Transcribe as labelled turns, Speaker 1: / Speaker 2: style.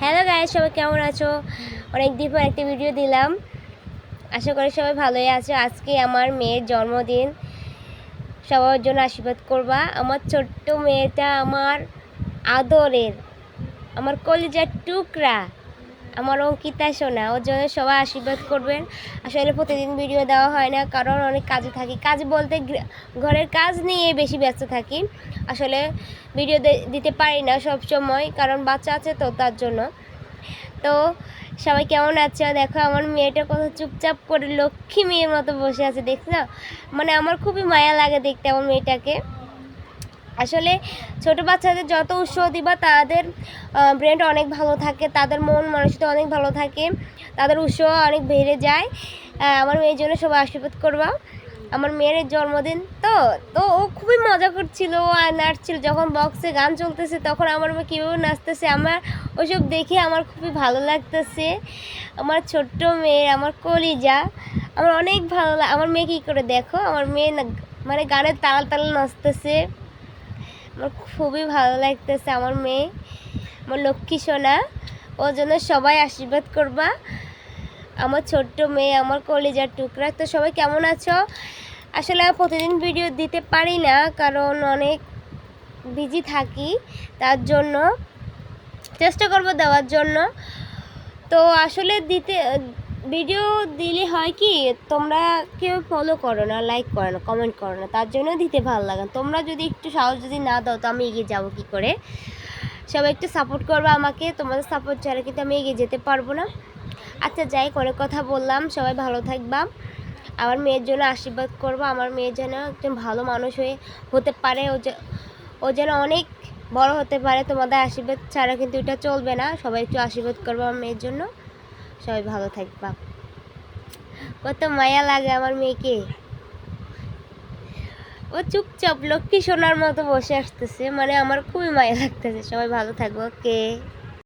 Speaker 1: Hello গায়ে সবাই কেমন আছো? অনেক দিন পর একটা ভিডিও দিলাম। আশা করি সবাই ভালোই আছো। আজকে আমার মেয়ের জন্মদিন। সবার জন্য আশীর্বাদ করবা। আমার ছোট্ট মেয়েটা আমার আদরের, আমার কলিজার টুকরা। আমার অঙ্কিতা সোনা, ওর জন্য সবাই আশীর্বাদ করবেন। আসলে প্রতিদিন ভিডিও দেওয়া হয় না, কারণ অনেক কাজে থাকি। কাজ বলতে ঘরের কাজ নিয়ে বেশি ব্যস্ত থাকি। আসলে ভিডিও দিতে পারি না সব সময়, কারণ বাচ্চা আছে তো তার জন্য। তো সবাই কেমন আছে? দেখো, আমার মেয়েটা কত চুপচাপ করে লক্ষ্মী মেয়ের মতো বসে আছে, দেখছ? মানে আমার খুবই মায়া লাগে দেখতে আমার মেয়েটাকে। আসলে ছোট বাচ্চাদের যত উৎসাহ দিবা, তাদের ব্রেনটা অনেক ভালো থাকে, তাদের মন মানসিকতা অনেক ভালো থাকে, তাদের উৎসাহ অনেক বেড়ে যায়। আমার মেয়ের জন্য সবাই আশীর্বাদ করবা। আমার মেয়ের জন্মদিন তো তো ও খুবই মজা করছিল আর নাচছিল, যখন বক্সে গান চলতেছে, তখন আমার মেয়ে কীভাবে নাচতেছে, আমার ওসব দেখে আমার খুবই ভালো লাগতেছে। আমার ছোট্ট মেয়ে আমার কলিজা, আমার অনেক ভালো আমার মেয়ে কী করে দেখো? আমার মেয়ে মানে গানের তাল তাল নাচতেছে। আমার খুবই ভালো লাগতেছে আমার মেয়ে, আমার লক্ষ্মী সোনা। ওর জন্য সবাই আশীর্বাদ করবা। আমার ছোট্ট মেয়ে, আমার কলেজার টুকরা। তো সবাই কেমন আছো? আসলে প্রতিদিন ভিডিও দিতে পারি না, কারণ অনেক বিজি থাকি তার জন্য। চেষ্টা করব দেওয়ার জন্য। তো আসলে দিতে ভিডিও দিলে হয় কি, তোমরা কেউ ফলো করো না লাইক করো না কমেন্ট করো না, তার জন্য দিতে ভালো লাগে তোমরা যদি একটু সাহস যদি না দাও, তো আমি এগিয়ে যাব কী করে? সবাই একটু সাপোর্ট করবে আমাকে, তোমাদের সাপোর্ট ছাড়া কিন্তু আমি এগিয়ে যেতে পারব না। আচ্ছা যাই অনেক কথা বললাম, সবাই ভালো থাকবা। আমার মেয়ের জন্য আশীর্বাদ করব, আমার মেয়ে যেন একজন ভালো মানুষ হয়ে হতে পারে, ও ও যেন অনেক বড় হতে পারে, তোমাদের আশীর্বাদ ছাড়া কিন্তু এটা চলবে না। সবাই একটু আশীর্বাদ করব আমার মেয়ের জন্য। সবাই ভালো থাকবা। কত মায়া লাগে আমার মেয়েকে। ও চুপচাপ লক্ষ্মী সোনার মতো বসে আসতেছে মানে আমার খুবই মায়া লাগতেছে। সবাই ভালো থাকব ওকে।